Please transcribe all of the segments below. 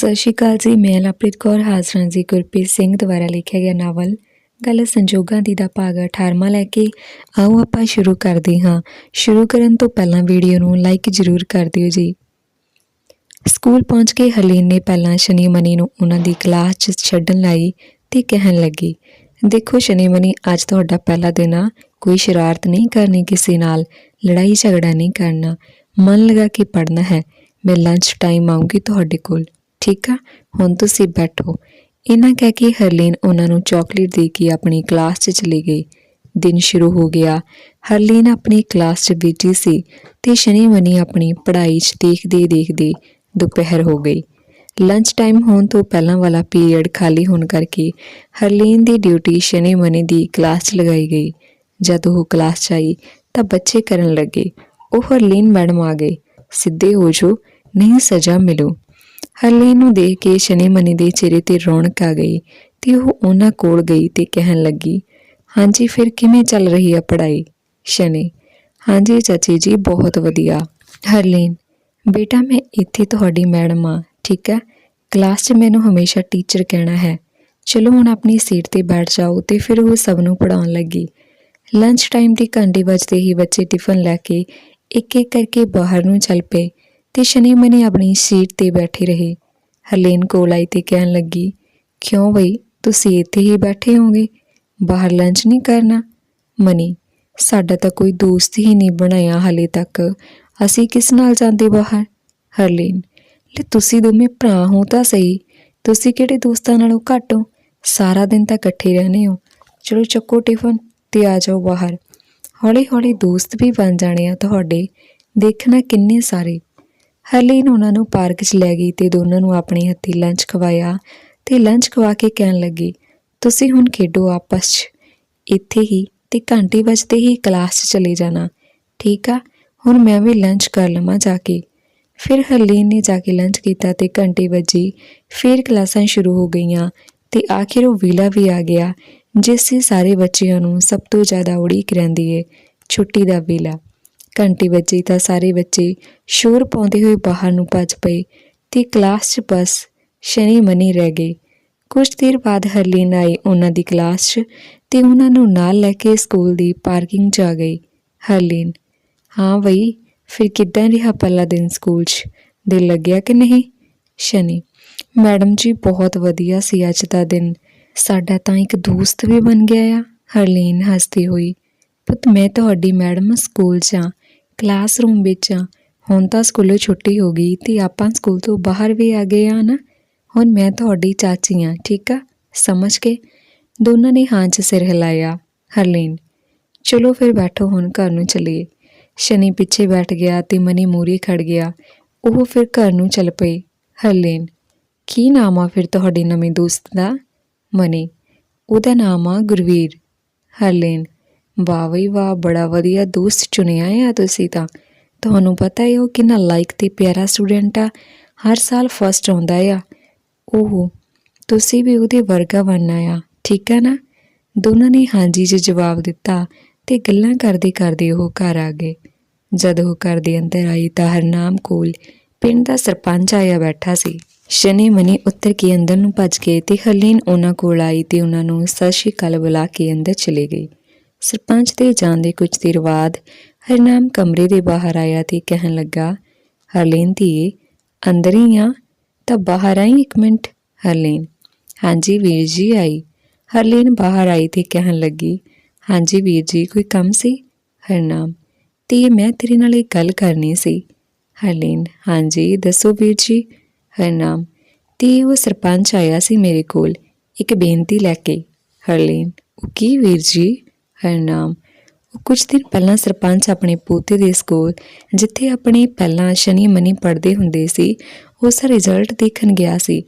ਸਤਿ ਸ਼੍ਰੀ ਅਕਾਲ ਜੀ, ਮੈਂ ਲਪ੍ਰੀਤ ਕੌਰ, ਹਾਜ਼ਰਾਂ ਜੀ ਗੁਰਪ੍ਰੀਤ ਸਿੰਘ ਦੁਆਰਾ ਲਿਖਿਆ ਗਿਆ ਨਾਵਲ ਗੱਲ ਸੰਜੋਗਾਂ ਦੀ ਦਾ ਭਾਗ 18ਵਾਂ ਲੈ ਕੇ ਆਓ ਆਪਾਂ ਸ਼ੁਰੂ ਕਰਦੇ ਹਾਂ। ਸ਼ੁਰੂ ਕਰਨ ਤੋਂ ਪਹਿਲਾਂ ਵੀਡੀਓ ਨੂੰ ਲਾਈਕ ਜ਼ਰੂਰ ਕਰ ਦਿਓ ਜੀ। ਸਕੂਲ ਪਹੁੰਚ ਕੇ ਹਲੀਨ ਨੇ ਪਹਿਲਾਂ ਸ਼ਨੀ ਮਨੀ ਨੂੰ ਉਹਨਾਂ ਦੀ ਕਲਾਸ 'ਚ ਛੱਡਣ ਲਈ ਤੇ ਕਹਿਣ ਲੱਗੀ, ਦੇਖੋ ਸ਼ਨੀ ਮਨੀ, ਅੱਜ ਤੁਹਾਡਾ ਪਹਿਲਾ ਦਿਨ ਆ। ਕੋਈ ਸ਼ਰਾਰਤ ਨਹੀਂ ਕਰਨੀ ਕਿਸੇ ਨਾਲ, ਲੜਾਈ ਝਗੜਾ ਨਹੀਂ ਕਰਨਾ। ਮਨ ਲਗਾ ਕੇ ਪੜ੍ਹਨਾ ਹੈ। ਮੈਂ ਲੰਚ ਟਾਈਮ ਆਉਂਗੀ ਤੁਹਾਡੇ ਕੋਲ। ਠੀਕ ਆ? ਹੁਣ ਤੁਸੀਂ ਬੈਠੋ। ਇਹਨਾਂ ਕਹਿ ਕੇ ਹਰਲੀਨ ਉਹਨਾਂ ਨੂੰ ਚਾਕਲੇਟ ਦੇ ਕੇ ਆਪਣੀ ਕਲਾਸ 'ਚ ਚਲੀ ਗਈ ਦਿਨ ਸ਼ੁਰੂ ਹੋ ਗਿਆ। ਹਰਲੀਨ ਆਪਣੀ ਕਲਾਸ 'ਚ ਬੀਜੀ ਸੀ ਤੇ ਸ਼ਨੀ ਮਨੀ ਆਪਣੀ ਪੜ੍ਹਾਈ 'ਚ ਦੇਖਦੇ ਦੇਖਦੇ ਦੁਪਹਿਰ ਹੋ ਗਈ। ਲੰਚ ਟਾਈਮ ਹੋਣ ਤੋਂ ਪਹਿਲਾਂ ਵਾਲਾ ਪੀਰੀਅਡ ਖਾਲੀ ਹੋਣ ਕਰਕੇ ਹਰਲੀਨ ਦੀ ਡਿਊਟੀ ਸ਼ਨੀ ਮਨੀ ਦੀ ਕਲਾਸ 'ਚ ਲਗਾਈ ਗਈ। ਜਦ ਉਹ ਕਲਾਸ 'ਚ ਆਈ ਤਾਂ ਬੱਚੇ ਕਰਨ ਲੱਗੇ। ਉਹ ਹਰਲੀਨ ਮੈਡਮ ਆ ਗਏ। ਸਿੱਧੇ ਹੋ ਜੋ ਨਹੀਂ ਸਜ਼ਾ ਮਿਲੂ। ਹਰਲੀਨ ਨੂੰ ਦੇਖ ਕੇ ਸ਼ਨੀ ਮਨੀ ਦੇ ਚਿਹਰੇ ਤੇ ਰੌਣਕ ਆ ਗਈ ਤੇ ਉਹ ਉਹਨਾਂ ਕੋਲ ਗਈ ਤੇ ਕਹਿਣ ਲੱਗੀ, ਹਾਂਜੀ, ਫਿਰ ਕਿਵੇਂ ਚੱਲ ਰਹੀ ਆ ਪੜ੍ਹਾਈ? ਸ਼ਨੀ, ਹਾਂਜੀ ਚਾਚੀ ਜੀ, ਬਹੁਤ ਵਧੀਆ। ਹਰਲੀਨ, ਬੇਟਾ, ਮੈਂ ਇੱਥੇ ਤੁਹਾਡੀ ਮੈਡਮ ਆ, ਠੀਕ ਹੈ? ਕਲਾਸ 'ਚ ਮੈਨੂੰ ਹਮੇਸ਼ਾ ਟੀਚਰ ਕਹਿਣਾ ਹੈ। ਚਲੋ ਹੁਣ ਆਪਣੀ ਸੀਟ ਤੇ ਬੈਠ ਜਾਓ। ਤੇ ਫਿਰ ਉਹ ਸਭ ਨੂੰ ਪੜਾਉਣ ਲੱਗੀ। ਲੰਚ ਟਾਈਮ ਦੀ ਘੰਟੀ ਵੱਜਦੇ ਹੀ ਬੱਚੇ ਟਿਫਨ ਲੈ ਕੇ ਇੱਕ ਇੱਕ ਕਰਕੇ ਬਾਹਰ ਨੂੰ ਚੱਲ ਪਏ। ਤੇ ਸ਼ਨੀ ਮਨੀ ਆਪਣੀ ਸੀਟ ਤੇ ਬੈਠੇ ਰਹੇ। ਹਰਲੀਨ ਕੋਲ ਆਈ ਤੇ ਕਹਿਣ ਲੱਗੀ, ਕਿਉਂ ਬਈ? ਤੁਸੀਂ ਇੱਥੇ ਹੀ ਬੈਠੇ ਹੋਗੇ ਬਾਹਰ ਲੰਚ ਨਹੀਂ ਕਰਨਾ? ਮਨੀ, ਸਾਡਾ ਤਾਂ ਕੋਈ ਦੋਸਤ ਹੀ ਨਹੀਂ ਬਣਾਇਆ ਹਲੇ ਤੱਕ। ਅਸੀਂ ਕਿਸ ਨਾਲ ਜਾਂਦੇ ਬਾਹਰ? ਹਰਲੀਨ, ਲੈ ਤੁਸੀਂ ਦੋਵੇਂ ਭਰਾ ਹੋ ਤਾਂ ਸਹੀ। ਤੁਸੀਂ ਕਿਹੜੇ ਦੋਸਤਾਂ ਨਾਲੋਂ ਘੱਟ ਹੋ? ਸਾਰਾ ਦਿਨ ਤਾਂ ਇਕੱਠੇ ਰਹਿੰਦੇ ਹੋ। ਚਲੋ ਚੱਕੋ ਟਿਫਨ ਤੇ ਆ ਜਾਓ ਬਾਹਰ। ਹੌਲੀ ਹੌਲੀ ਦੋਸਤ ਵੀ ਬਣ ਜਾਣੇ ਆ ਤੁਹਾਡੇ। ਦੇਖਣਾ ਕਿੰਨੇ ਸਾਰੇ। ਹਰਲੀਨ ਉਹਨਾਂ ਨੂੰ ਪਾਰਕ 'ਚ ਲੈ ਗਈ ਤੇ ਦੋਨਾਂ ਨੂੰ ਆਪਣੇ ਹੱਥੀ ਲੰਚ ਖਵਾਇਆ ਤੇ ਲੰਚ ਖਵਾ ਕੇ ਕਹਿਣ ਲੱਗੀ, ਤੁਸੀਂ ਹੁਣ ਖੇਡੋ ਆਪਸ 'ਚ। ਇੱਥੇ ਹੀ ਤੇ ਘੰਟੀ ਵੱਜਦੇ ਹੀ ਕਲਾਸ 'ਚ ਚਲੇ ਜਾਣਾ। ਠੀਕ ਆ? ਹੁਣ ਮੈਂ ਵੀ ਲੰਚ ਕਰ ਲਵਾਂ ਜਾ ਕੇ। ਫਿਰ ਹਰਲੀਨ ਨੇ ਜਾ ਕੇ ਲੰਚ ਕੀਤਾ ਤੇ ਘੰਟੀ ਵੱਜੀ, ਫਿਰ ਕਲਾਸਾਂ ਸ਼ੁਰੂ ਹੋ ਗਈਆਂ ਤੇ ਆਖਿਰ ਉਹ ਵੀਲਾ ਵੀ ਆ ਗਿਆ, ਜਿਸ ਦੇ ਸਾਰੇ ਬੱਚਿਆਂ ਨੂੰ ਸਭ ਤੋਂ ਜ਼ਿਆਦਾ ਉਡੀਕ ਰਹਿੰਦੀ ਏ, ਛੁੱਟੀ ਦਾ ਵੇਲਾ। ਘੰਟੀ ਵੱਜੀ ਤਾਂ ਸਾਰੇ ਬੱਚੇ ਸ਼ੋਰ ਪਾਉਂਦੇ ਹੋਏ ਬਾਹਰ ਨੂੰ ਭੱਜ ਪਏ ਤੇ ਕਲਾਸ 'ਚ ਬਸ ਸ਼ਨੀ ਮਨੀ ਰਹਿ ਗਈ ਕੁਝ ਦੇਰ ਬਾਅਦ ਹਰਲੀਨ ਆਈ ਉਹਨਾਂ ਦੀ ਕਲਾਸ 'ਚ ਤੇ ਉਹਨਾਂ ਨੂੰ ਨਾਲ ਲੈ ਕੇ ਸਕੂਲ ਦੀ ਪਾਰਕਿੰਗ 'ਚ ਆ ਗਈ ਹਰਲੀਨ, ਹਾਂ ਬਈ, ਫਿਰ ਕਿੱਦਾਂ ਰਿਹਾ ਪਹਿਲਾ ਦਿਨ ਸਕੂਲ 'ਚ? ਦਿਲ ਲੱਗਿਆ ਕਿ ਨਹੀਂ? ਸ਼ਨੀ, ਮੈਡਮ ਜੀ, ਬਹੁਤ ਵਧੀਆ ਸੀ ਅੱਜ ਦਾ ਦਿਨ। ਸਾਡਾ ਤਾਂ ਇੱਕ ਦੋਸਤ ਵੀ ਬਣ ਗਿਆ ਆ। ਹਰਲੀਨ ਹੱਸਦੀ ਹੋਈ, ਪੁੱਤ, ਮੈਂ ਤੁਹਾਡੀ ਮੈਡਮ ਸਕੂਲ 'ਚ ਆ ਕਲਾਸਰੂਮ ਵਿੱਚ ਆ। ਹੁਣ ਤਾਂ ਸਕੂਲੋਂ ਛੁੱਟੀ ਹੋ ਗਈ ਤੇ ਆਪਾਂ ਸਕੂਲ ਤੋਂ ਬਾਹਰ ਵੀ ਆ ਗਏ ਆ ਨਾ। ਹੁਣ ਮੈਂ ਤੁਹਾਡੀ ਚਾਚੀ ਆ, ਠੀਕ ਆ? ਸਮਝ ਕੇ? ਦੋਨਾਂ ਨੇ ਹਾਂ 'ਚ ਸਿਰ ਹਿਲਾਇਆ। ਹਰਲੀਨ, ਚਲੋ ਫਿਰ ਬੈਠੋ, ਹੁਣ ਘਰ ਨੂੰ ਚਲੀਏ। ਸ਼ਨੀ ਪਿੱਛੇ ਬੈਠ ਗਿਆ ਤੇ ਮਨੀ ਮੂਰੀ ਖੜ ਗਿਆ। ਉਹ ਫਿਰ ਘਰ ਨੂੰ ਚੱਲ ਪਈ। ਹਰਲੀਨ, ਕੀ ਨਾਮ ਆ ਫਿਰ ਤੁਹਾਡੇ ਨਵੇਂ ਦੋਸਤ ਦਾ? ਮਨੀ, ਉਹਦਾ ਨਾਮ ਆ ਗੁਰਵੀਰ। ਹਰਲੀਨ ਵਾਹ ਬਈ ਵਾਹ, ਬੜਾ ਵਧੀਆ ਦੋਸਤ ਚੁਣਿਆ ਆ ਤੁਸੀਂ ਤਾਂ। ਤੁਹਾਨੂੰ ਪਤਾ ਹੈ ਉਹ ਕਿੰਨਾ ਲਾਇਕ ਤੇ ਪਿਆਰਾ ਸਟੂਡੈਂਟ ਆ, ਹਰ ਸਾਲ ਫਸਟ ਆਉਂਦਾ ਆ। ਉਹ ਤੁਸੀਂ ਵੀ ਉਹਦੇ ਵਰਗਾ ਬਣਨਾ ਆ, ਠੀਕ ਆ ਨਾ? ਦੋਨਾਂ ਨੇ ਹਾਂਜੀ 'ਚ ਜਵਾਬ ਦਿੱਤਾ ਤੇ ਗੱਲਾਂ ਕਰਦੇ ਕਰਦੇ ਉਹ ਘਰ ਆ ਗਏ। ਜਦ ਉਹ ਘਰ ਦੇ ਅੰਦਰ ਆਈ ਤਾਂ ਹਰਨਾਮ ਕੋਲ ਪਿੰਡ ਦਾ ਸਰਪੰਚ ਆਇਆ ਬੈਠਾ ਸੀ। ਸ਼ਨੀ ਮਨੀ ਉੱਤਰ ਕੇ ਅੰਦਰ ਨੂੰ ਭੱਜ ਗਏ ਤੇ ਹਲੀਨ ਉਹਨਾਂ ਕੋਲ ਆਈ ਤੇ ਉਹਨਾਂ ਨੂੰ ਸਤਿ ਸ਼੍ਰੀ ਅਕਾਲ ਬੁਲਾ ਕੇ ਅੰਦਰ ਚਲੇ ਗਈ। ਸਰਪੰਚ ਦੇ ਜਾਣ ਦੇ ਕੁਝ ਦੇਰ ਬਾਅਦ ਹਰਨਾਮ ਕਮਰੇ ਦੇ ਬਾਹਰ ਆਇਆ ਤੇ ਕਹਿਣ ਲੱਗਾ, ਹਰਲੀਨ ਧੀਏ, ਅੰਦਰ ਹੀ ਆ, ਤਾਂ ਬਾਹਰ ਆਈ ਇੱਕ ਮਿੰਟ? ਹਰਲੀਨ। ਹਾਂਜੀ ਵੀਰ ਜੀ ਆਈ। ਹਰਲੀਨ ਬਾਹਰ ਆਈ ਤੇ ਕਹਿਣ ਲੱਗੀ, ਹਾਂਜੀ ਵੀਰ ਜੀ, ਕੋਈ ਕੰਮ ਸੀ? ਹਰਨਾਮ ਤੇ ਮੈਂ ਤੇਰੇ ਨਾਲ ਇੱਕ ਗੱਲ ਕਰਨੀ ਸੀ। ਹਰਲੀਨ, ਹਾਂਜੀ, ਦੱਸੋ ਵੀਰ ਜੀ। ਹਰਨਾਮ ਤੇ ਉਹ ਸਰਪੰਚ ਆਇਆ ਸੀ ਮੇਰੇ ਕੋਲ, ਇੱਕ ਬੇਨਤੀ ਲੈ ਕੇ। ਹਰਲੀਨ, ਉਹ ਕੀ ਵੀਰ ਜੀ? ਹਰਨਾਮ। ਉਹ ਕੁਝ ਦਿਨ ਪਹਿਲਾਂ ਸਰਪੰਚ ਆਪਣੇ ਪੋਤੇ ਦੇ ਸਕੂਲ, ਜਿੱਥੇ ਆਪਣੇ ਪਹਿਲਾਂ ਸ਼ਨੀ ਮਨੀ ਪੜ੍ਹਦੇ ਹੁੰਦੇ ਸੀ, ਉਸ ਦਾ ਰਿਜ਼ਲਟ ਦੇਖਣ ਗਿਆ ਸੀ।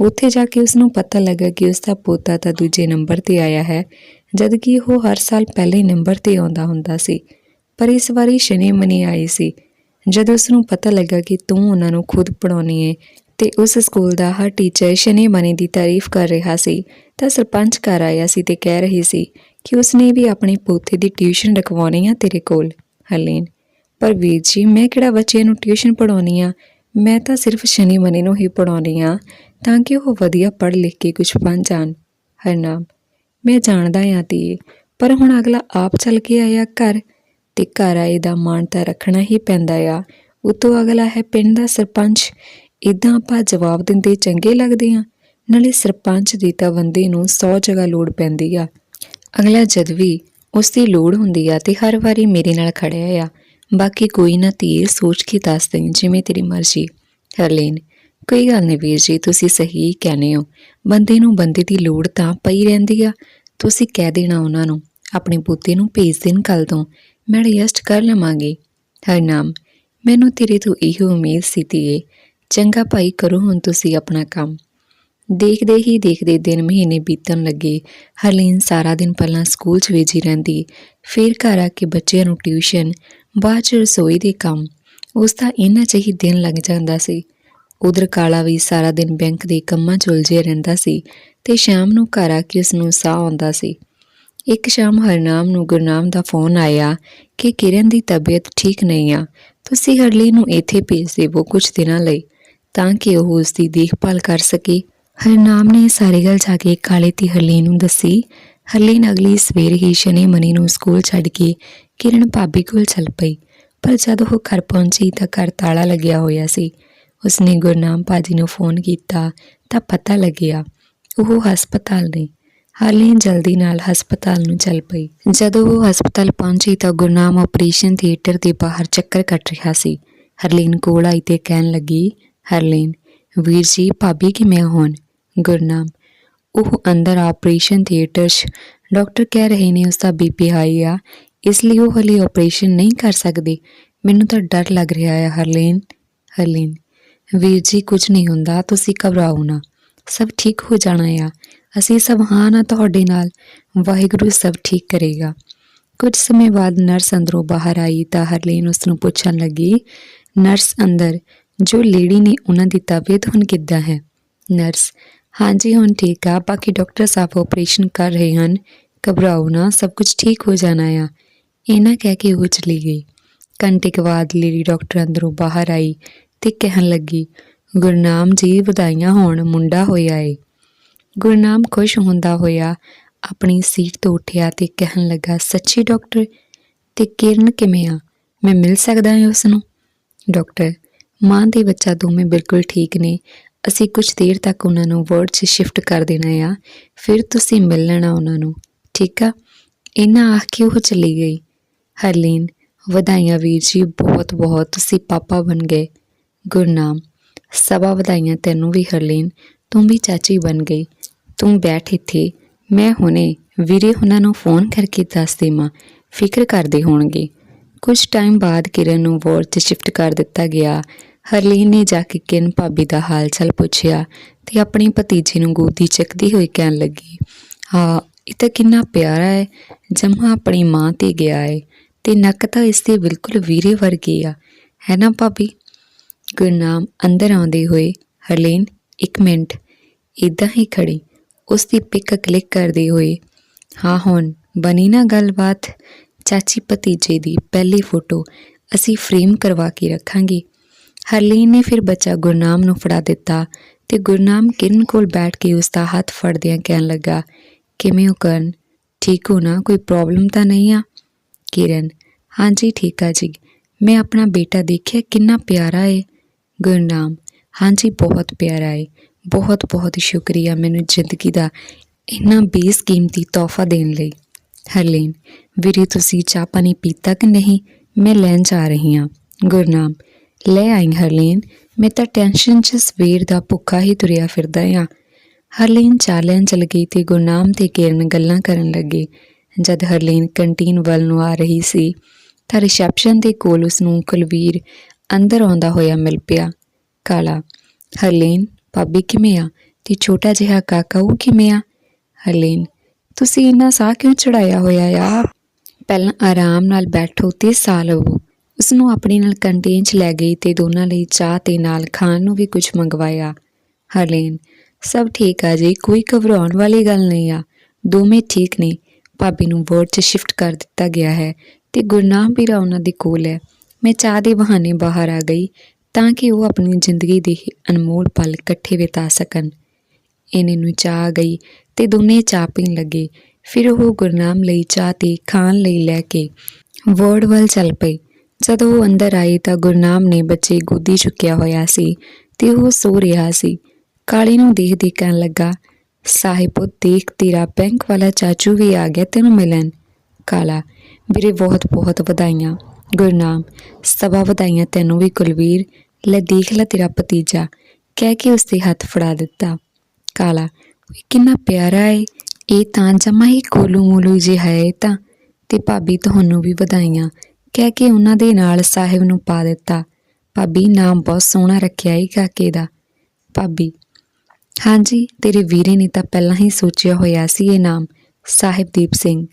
ਉੱਥੇ ਜਾ ਕੇ ਉਸ ਨੂੰ ਪਤਾ ਲੱਗਾ ਕਿ ਉਸ ਦਾ ਪੋਤਾ ਤਾਂ ਦੂਜੇ ਨੰਬਰ ਤੇ ਆਇਆ ਹੈ ਜਦ ਕਿ ਉਹ ਹਰ ਸਾਲ ਪਹਿਲੇ ਨੰਬਰ ਤੇ ਆਉਂਦਾ ਹੁੰਦਾ ਸੀ। ਪਰ ਇਸ ਵਾਰੀ ਸ਼ਨੀ ਮਨੀ ਆਈ ਸੀ। ਜਦ ਉਸ ਨੂੰ ਪਤਾ ਲੱਗਾ ਕਿ ਤੂੰ ਉਹਨਾਂ ਨੂੰ ਖੁਦ ਪੜਾਉਣੀ ਏ, ਤੇ ਉਸ ਸਕੂਲ ਦਾ ਹਰ ਟੀਚਰ ਸ਼ਨੀ ਮਨੀ ਦੀ ਤਾਰੀਫ ਕਰ ਰਿਹਾ ਸੀ, ਤਾਂ ਸਰਪੰਚ ਘਰ ਆਇਆ ਸੀ ਤੇ ਕਹਿ ਰਹੀ ਸੀ ਕਿ ਉਸਨੇ ਵੀ ਆਪਣੇ ਪੋਤੇ ਦੀ ਟਿਊਸ਼ਨ ਰਖਵਾਉਣੀ ਆ ਤੇਰੇ ਕੋਲ, ਹਰਲੀਨ। ਪਰ ਵੀਰ ਜੀ, ਮੈਂ ਕਿਹੜਾ ਬੱਚਿਆਂ ਨੂੰ ਟਿਊਸ਼ਨ ਪੜਾਉਣੀ ਆ? ਮੈਂ ਤਾਂ ਸਿਰਫ ਸ਼ਨੀ ਮਨੀ ਨੂੰ ਹੀ ਪੜਾਉਣੀ ਆ, ਤਾਂ ਕਿ ਉਹ ਵਧੀਆ ਪੜ੍ਹ ਲਿਖ ਕੇ ਕੁਝ ਬਣ ਜਾਣ, ਹਰਨਾਮ। ਮੈਂ ਜਾਣਦਾ ਹਾਂ ਧੀਏ ਪਰ ਹੁਣ ਅਗਲਾ ਆਪ ਚੱਲ ਕੇ ਆਇਆ ਘਰ, ਤੇ ਘਰ ਆਏ ਦਾ ਮਾਣ ਤਾਂ ਰੱਖਣਾ ਹੀ ਪੈਂਦਾ ਆ। ਉਤੋਂ ਅਗਲਾ ਹੈ ਪਿੰਡ ਦਾ ਸਰਪੰਚ। ਇਦਾਂ ਆਪਾਂ ਜਵਾਬ ਦਿੰਦੇ ਚੰਗੇ ਲੱਗਦੇ ਆ, ਨਾਲੇ ਸਰਪੰਚ ਦੀ ਤਾਂ ਬੰਦੇ ਨੂੰ 100 ਜਗ੍ਹਾ ਲੋੜ ਪੈਂਦੀ ਆ। ਅਗਲਾ ਜਦ ਵੀ ਉਸ ਦੀ ਲੋੜ ਹੁੰਦੀ ਆ ਤੇ ਹਰ ਵਾਰੀ ਮੇਰੇ ਨਾਲ ਖੜਿਆ ਆ, ਬਾਕੀ ਕੋਈ ਨਾ ਧੀਰ ਸੋਚ ਕੇ ਦੱਸ ਦੇ ਜਿਵੇਂ ਤੇਰੀ ਮਰਜ਼ੀ। ਹਰਲੀਨ, ਕੋਈ ਗੱਲ ਨਹੀਂ ਵੀਰ ਜੀ, ਤੁਸੀਂ ਸਹੀ ਕਹਿੰਦੇ ਹੋ। ਬੰਦੇ ਨੂੰ ਬੰਦੇ ਦੀ ਲੋੜ ਤਾਂ ਪਈ ਰਹਿੰਦੀ ਆ। ਤੁਸੀਂ ਕਹਿ ਦੇਣਾ ਉਹਨਾਂ ਨੂੰ, ਆਪਣੇ ਪੁੱਤੇ ਨੂੰ ਭੇਜ ਦੇਣ ਕੱਲ ਤੋਂ। ਮੈਂ ਐਡਜਸਟ ਕਰ ਲਵਾਂਗੀ। ਹਰਨਾਮ, ਮੈਨੂੰ ਤੇਰੇ ਤੋਂ ਇਹੋ ਉਮੀਦ ਸੀ ਧੀਏ। ਚੰਗਾ ਭਾਈ ਕਰੋ ਹੁਣ ਤੁਸੀਂ ਆਪਣਾ ਕੰਮ। ਦੇਖਦੇ ਹੀ ਦੇਖਦੇ ਦਿਨ ਮਹੀਨੇ ਬੀਤਣ ਲੱਗੇ। ਹਰਲੀਨ ਸਾਰਾ ਦਿਨ ਪਹਿਲਾਂ ਸਕੂਲ 'ਚ ਵੇਜੀ ਰਹਿੰਦੀ, ਫਿਰ ਘਰ ਆ ਕੇ ਬੱਚਿਆਂ ਨੂੰ ਟਿਊਸ਼ਨ, ਬਾਅਦ 'ਚ ਰਸੋਈ ਦੇ ਕੰਮ। ਉਸ ਦਾ ਇਹਨਾਂ 'ਚ ਹੀ ਦਿਨ ਲੱਗ ਜਾਂਦਾ ਸੀ। ਉਧਰ ਕਾਲਾ ਵੀ ਸਾਰਾ ਦਿਨ ਬੈਂਕ ਦੇ ਕੰਮਾਂ 'ਚ ਉਲਝਿਆ ਰਹਿੰਦਾ ਸੀ ਤੇ ਸ਼ਾਮ ਨੂੰ ਘਰ ਆ ਕੇ ਉਸ ਨੂੰ ਸਾਹ ਆਉਂਦਾ ਸੀ। ਇੱਕ ਸ਼ਾਮ ਹਰਨਾਮ ਨੂੰ ਗੁਰਨਾਮ ਦਾ ਫੋਨ ਆਇਆ ਕਿ ਕਿਰਨ ਦੀ ਤਬੀਅਤ ਠੀਕ ਨਹੀਂ ਆ, ਤੁਸੀਂ ਹਰਲੀ ਨੂੰ ਇੱਥੇ ਭੇਜ ਦੇਵੋ ਕੁਝ ਦਿਨਾਂ ਲਈ, ਤਾਂ ਕਿ ਉਹ ਉਸ ਦੀ ਦੇਖਭਾਲ ਕਰ ਸਕੇ। ਹਰਨਾਮ ਨੇ ਸਾਰੀ ਗੱਲ ਜਾ ਕੇ ਕਾਲੇ ਤੇ ਹਰਲੀਨ ਨੂੰ ਦੱਸੀ। ਹਰਲੀਨ ਅਗਲੀ ਸਵੇਰ ਹੀ ਸ਼ਨੀ ਮਨੀ ਨੂੰ ਸਕੂਲ ਛੱਡ ਕੇ ਕਿਰਨ ਭਾਬੀ ਕੋਲ ਚੱਲ ਪਈ। ਪਰ ਜਦ ਉਹ ਘਰ ਪਹੁੰਚੀ ਤਾਂ ਘਰ ਤਾਲਾ ਲੱਗਿਆ ਹੋਇਆ ਸੀ। ਉਸਨੇ ਗੁਰਨਾਮ ਭਾਜੀ ਨੂੰ ਫੋਨ ਕੀਤਾ ਤਾਂ ਪਤਾ ਲੱਗਿਆ, ਉਹ ਹਸਪਤਾਲ ਨੇ। ਹਰਲੀਨ ਜਲਦੀ ਨਾਲ ਹਸਪਤਾਲ ਨੂੰ ਚੱਲ ਪਈ। ਜਦੋਂ ਉਹ ਹਸਪਤਾਲ ਪਹੁੰਚੀ ਤਾਂ ਗੁਰਨਾਮ ਆਪਰੇਸ਼ਨ ਥੀਏਟਰ ਦੇ ਬਾਹਰ ਚੱਕਰ ਕੱਟ ਰਿਹਾ ਸੀ। ਹਰਲੀਨ ਕੋਲ ਆਈ ਤੇ ਕਹਿਣ ਲੱਗੀ, ਹਰਲੀਨ, ਵੀਰ ਜੀ, ਭਾਬੀ ਕਿਵੇਂ ਹੋਣ? ਗੁਰਨਾਮ। ਉਹ ਅੰਦਰ ਆਪਰੇਸ਼ਨ ਥੀਏਟਰ 'ਚ। ਡਾਕਟਰ ਕਹਿ ਰਹੇ ਨੇ ਉਸ ਦਾ ਬੀਪੀ ਹਾਈ ਆ। ਇਸ ਲਈ ਉਹ ਹਲੇ ਆਪਰੇਸ਼ਨ ਨਹੀਂ ਕਰ ਸਕਦੇ। ਮੈਨੂੰ ਤਾਂ ਡਰ ਲੱਗ ਰਿਹਾ ਹੈ ਹਰਲੀਨ। ਹਰਲੀਨ, ਵੀਰ ਜੀ, ਕੁਝ ਨਹੀਂ ਹੁੰਦਾ। ਤੁਸੀਂ ਘਬਰਾਓ ਨਾ। ਸਭ ਠੀਕ ਹੋ ਜਾਣਾ ਆ। ਅਸੀਂ ਸਭ ਹਾਂ ਨਾ ਤੁਹਾਡੇ ਨਾਲ। ਵਾਹਿਗੁਰੂ ਸਭ ਠੀਕ ਕਰੇਗਾ। ਕੁਝ ਸਮੇਂ ਬਾਅਦ ਨਰਸ ਅੰਦਰੋਂ ਬਾਹਰ ਆਈ ਤਾਂ ਹਰਲੀਨ ਉਸ ਨੂੰ ਪੁੱਛਣ ਲੱਗੀ, ਨਰਸ ਅੰਦਰ, ਜੋ ਲੇਡੀ ਨੇ ਉਹਨਾਂ ਦੀ ਤਬੀਅਤ ਹੁਣ ਕਿੱਦਾਂ ਹੈ? ਨਰਸ ਹਾਂਜੀ, ਹੁਣ ਠੀਕ ਆ। ਬਾਕੀ ਡਾਕਟਰ ਸਾਹਿਬ ਆਪਰੇਸ਼ਨ ਕਰ ਰਹੇ ਹਨ। ਘਬਰਾਓ ਨਾ, ਸਭ ਕੁਝ ਠੀਕ ਹੋ ਜਾਣਾ ਆ। ਇਹਨਾਂ ਕਹਿ ਕੇ ਉਹ ਚਲੀ ਗਈ। ਘੰਟੇ ਕੁ ਬਾਅਦ ਲੇਡੀ ਡਾਕਟਰ ਅੰਦਰੋਂ ਬਾਹਰ ਆਈ ਤੇ ਕਹਿਣ ਲੱਗੀ ਗੁਰਨਾਮ ਜੀ, ਵਧਾਈਆਂ ਹੋਣ, ਮੁੰਡਾ ਹੋਇਆ ਏ। ਗੁਰਨਾਮ ਖੁਸ਼ ਹੁੰਦਾ ਹੋਇਆ ਆਪਣੀ ਸੀਟ ਤੋਂ ਉੱਠਿਆ ਤੇ ਕਹਿਣ ਲੱਗਾ, ਸੱਚੀ ਡਾਕਟਰ, ਤੇ ਕਿਰਨ ਕਿਵੇਂ ਆ? ਮੈਂ ਮਿਲ ਸਕਦਾ ਹਾਂ ਉਸ ਨੂੰ ਡਾਕਟਰ, ਮਾਂ ਤੇ ਬੱਚਾ ਦੋਵੇਂ ਬਿਲਕੁਲ ਠੀਕ ਨੇ। ਅਸੀਂ ਕੁਝ ਦੇਰ ਤੱਕ ਉਹਨਾਂ ਨੂੰ ਵਾਰਡ 'ਚ ਸ਼ਿਫਟ ਕਰ ਦੇਣਾ ਆ, ਫਿਰ ਤੁਸੀਂ ਮਿਲ ਲੈਣਾ ਉਹਨਾਂ ਨੂੰ, ਠੀਕ ਆ? ਇਹਨਾਂ ਆਖ ਕੇ ਉਹ ਚਲੀ ਗਈ? ਹਰਲੀਨ, ਵਧਾਈਆਂ ਵੀਰ ਜੀ, ਬਹੁਤ ਬਹੁਤ, ਤੁਸੀਂ ਪਾਪਾ ਬਣ ਗਏ। ਗੁਰਨਾਮ ਸਭਾ ਵਧਾਈਆਂ ਤੈਨੂੰ ਵੀ ਹਰਲੀਨ, ਤੂੰ ਵੀ ਚਾਚੀ ਬਣ ਗਈ। ਤੂੰ ਬੈਠ ਇੱਥੇ। ਮੈਂ ਹੁਣੇ ਵੀਰੇ ਉਹਨਾਂ ਨੂੰ ਫੋਨ ਕਰਕੇ ਦੱਸ ਦੇਵਾਂ। ਫਿਕਰ ਕਰਦੇ ਹੋਣਗੇ। ਕੁਝ ਟਾਈਮ ਬਾਅਦ ਕਿਰਨ ਨੂੰ ਵਾਰਡ 'ਚ ਸ਼ਿਫਟ ਕਰ ਦਿੱਤਾ ਗਿਆ। ਹਰਲੀਨ ਨੇ ਜਾ ਕੇ ਕਿਰਨ ਭਾਬੀ ਦਾ ਹਾਲ ਚਾਲ ਪੁੱਛਿਆ ਤੇ ਆਪਣੀ ਭਤੀਜੀ ਨੂੰ ਗੋਦੀ ਚੱਕਦੀ ਹੋਈ ਕਹਿਣ ਲੱਗੀ, ਹਾਂ, ਇਹ ਤਾਂ ਕਿੰਨਾ ਪਿਆਰਾ ਹੈ, ਜਮਾ ਆਪਣੀ ਮਾਂ ਤੇ ਗਿਆ ਹੈ ਤੇ ਨੱਕ ਤਾਂ ਇਸ ਦੇ ਬਿਲਕੁਲ ਵੀਰੇ ਵਰਗੀ ਆ, ਹੈ ਨਾ ਭਾਬੀ? ਗੁਰਨਾਮ ਅੰਦਰ ਆਉਂਦੇ ਹੋਏ, ਹਰਲੀਨ, ਇੱਕ ਮਿੰਟ ਇਦਾਂ ਹੀ ਖੜੀ, ਉਸ ਦੀ ਪਿਕ ਕਲਿੱਕ ਕਰਦੇ ਹੋਏ, ਹਾਂ, ਹੁਣ ਬਣੀ ਨਾ ਗੱਲਬਾਤ? ਚਾਚੀ ਭਤੀਜੇ ਦੀ ਪਹਿਲੀ ਫੋਟੋ ਅਸੀਂ ਫਰੇਮ ਕਰਵਾ ਕੇ ਰੱਖਾਂਗੇ ਹਰਲੀਨ ਨੇ ਫਿਰ ਬੱਚਾ ਗੁਰਨਾਮ ਨੂੰ ਫੜਾ ਦਿੱਤਾ ਤੇ ਗੁਰਨਾਮ ਕਿਰਨ ਕੋਲ ਬੈਠ ਕੇ ਉਸ ਦਾ ਹੱਥ ਫੜਦਿਆਂ ਕਹਿਣ ਲੱਗਾ, ਕਿਵੇਂ ਹੋ ਕਰਨ? ਠੀਕ ਹੋ ਨਾ? ਕੋਈ ਪ੍ਰੋਬਲਮ ਤਾਂ ਨਹੀਂ ਆ? ਕਿਰਨ, ਹਾਂਜੀ, ਠੀਕ ਆ ਜੀ। ਮੈਂ ਆਪਣਾ ਬੇਟਾ ਦੇਖਿਆ ਕਿੰਨਾ ਪਿਆਰਾ ਏ। ਗੁਰਨਾਮ, ਹਾਂਜੀ, ਬਹੁਤ ਪਿਆਰਾ ਏ। ਬਹੁਤ ਬਹੁਤ ਸ਼ੁਕਰੀਆ ਮੈਨੂੰ ਜ਼ਿੰਦਗੀ ਦਾ ਇੰਨਾ ਬੇਸਕੀਮਤੀ ਤੋਹਫਾ ਦੇਣ ਲਈ। ਹਰਲੀਨ, ਵੀਰੇ, ਤੁਸੀਂ ਚਾਹ ਪਾਣੀ ਪੀਤਾ ਕਿ ਨਹੀਂ? ਮੈਂ ਲੈਣ ਜਾ ਰਹੀ ਹਾਂ। ਗੁਰਨਾਮ ਲੈ ਆਈ ਹਰਲੀਨ, ਮੈਂ ਤਾਂ ਟੈਨਸ਼ਨ 'ਚ ਸਵੇਰ ਦਾ ਭੁੱਖਾ ਹੀ ਤੁਰਿਆ ਫਿਰਦਾ ਹਾਂ ਹਰਲੀਨ ਚਾਹ ਲੈਣ ਚਲ ਗਈ ਤੇ ਗੁਰਨਾਮ ਤੇ ਕਿਰਨ ਗੱਲਾਂ ਕਰਨ ਲੱਗੇ। ਜਦ ਹਰਲੀਨ ਕੰਟੀਨ ਵੱਲ ਨੂੰ ਆ ਰਹੀ ਸੀ, ਤਾਂ ਰਿਸੈਪਸ਼ਨ ਦੇ ਕੋਲ ਉਸ ਨੂੰ ਕੁਲਵੀਰ ਅੰਦਰ ਆਉਂਦਾ ਹੋਇਆ ਮਿਲ ਪਿਆ। ਕਾਲਾ, ਹਰਲੀਨ, ਭਾਬੀ ਕਿਵੇਂ ਆ? ਤੇ ਛੋਟਾ ਜਿਹਾ ਕਾਕਾ ਉਹ ਕਿਵੇਂ ਆ? ਹਰਲੀਨ, ਤੁਸੀਂ ਇੰਨਾ ਸਾਹ ਕਿਉਂ ਚੜਾਇਆ ਹੋਇਆ ਆ? ਪਹਿਲਾਂ ਆਰਾਮ ਨਾਲ ਬੈਠੋ ਤੇ ਸਾਹ ਲਵੋ। ਉਸ ਨੂੰ ਆਪਣੀ ਨਾਲ ਕੰਟੇਨ 'ਚ ਲੈ ਗਈ ਤੇ ਦੋਨਾਂ ਲਈ ਚਾਹ ਤੇ ਨਾਲ ਖਾਣ ਨੂੰ ਵੀ ਕੁਝ ਮੰਗਵਾਇਆ। ਹਰਲੀਨ, ਸਭ ਠੀਕ ਆ ਜੀ, ਕੋਈ ਘਬਰਾਉਣ ਵਾਲੀ ਗੱਲ ਨਹੀਂ ਆ। ਦੋਵੇਂ ਠੀਕ ਨੇ। ਭਾਬੀ ਨੂੰ ਵਾਰਡ 'ਚ ਸ਼ਿਫਟ ਕਰ ਦਿੱਤਾ ਗਿਆ ਹੈ ਤੇ ਗੁਰਨਾਮ ਵੀਰਾ ਉਹਨਾਂ ਦੇ ਕੋਲ ਹੈ। ਮੈਂ ਚਾਹ ਦੇ ਬਹਾਨੇ ਬਾਹਰ ਆ ਗਈ ਤਾਂ ਕਿ ਉਹ ਆਪਣੀ ਜ਼ਿੰਦਗੀ ਦੇ ਅਨਮੋਲ ਪਲ ਇਕੱਠੇ ਬਿਤਾ ਸਕਣ। ਇਹਨੇ ਨੂੰ ਚਾਹ ਆ ਗਈ ਤੇ ਦੋਨੇ ਚਾਹ ਪੀਣ ਲੱਗੇ। ਫਿਰ ਉਹ ਗੁਰਨਾਮ ਲਈ ਚਾਹ ਤੇ ਖਾਣ ਲਈ ਲੈ ਕੇ ਵਾਰਡ ਵੱਲ ਚੱਲ ਪਈ ਜਦੋਂ ਉਹ ਅੰਦਰ ਆਈ ਤਾਂ ਗੁਰਨਾਮ ਨੇ ਬੱਚੇ ਗੋਦੀ ਚੁੱਕਿਆ ਹੋਇਆ ਸੀ ਤੇ ਉਹ ਸੋ ਰਿਹਾ ਸੀ। ਕਾਲੀ ਨੂੰ ਦੇਖ ਦੇਖ ਕਹਿਣ ਲੱਗਾ, ਸਾਹਿਬ ਦੇਖ ਤੇਰਾ ਬੈਂਕ ਵਾਲਾ ਚਾਚੂ ਵੀ ਆ ਗਿਆ ਤੈਨੂੰ ਮਿਲਣ। ਕਾਲਾ, ਵੀਰੇ ਬਹੁਤ ਬਹੁਤ ਵਧਾਈਆਂ। ਗੁਰਨਾਮ, ਸਭਾ ਵਧਾਈਆਂ ਤੈਨੂੰ ਵੀ ਕੁਲਵੀਰ। ਲੈ ਦੇਖ ਲੈ ਤੇਰਾ ਭਤੀਜਾ, ਕਹਿ ਕੇ ਉਸਦੇ ਹੱਥ ਫੜਾ ਦਿੱਤਾ। ਕਾਲਾ ਕਿੰਨਾ ਪਿਆਰਾ ਏ, ਇਹ ਤਾਂ ਜਮਾ ਹੀ ਕੋਲੂ ਮੋਲੂ ਜਿਹਾ ਹੈ ਤਾਂ। ਤੇ ਭਾਬੀ ਤੁਹਾਨੂੰ ਵੀ ਵਧਾਈਆਂ। ਕਹਿ ਕੇ ਉਹਨਾਂ ਦੇ ਨਾਲ ਸਾਹਿਬ ਨੂੰ ਪਾ ਦਿੱਤਾ। ਭਾਬੀ, ਨਾਮ ਬਹੁਤ ਸੋਹਣਾ ਰੱਖਿਆ ਏ ਕਾਕੇ ਦਾ। ਭਾਬੀ, ਹਾਂਜੀ, ਤੇਰੇ ਵੀਰੇ ਨੇ ਤਾਂ ਪਹਿਲਾਂ ਹੀ ਸੋਚਿਆ ਹੋਇਆ ਸੀ ਇਹ ਨਾਮ ਸਾਹਿਬਦੀਪ ਸਿੰਘ।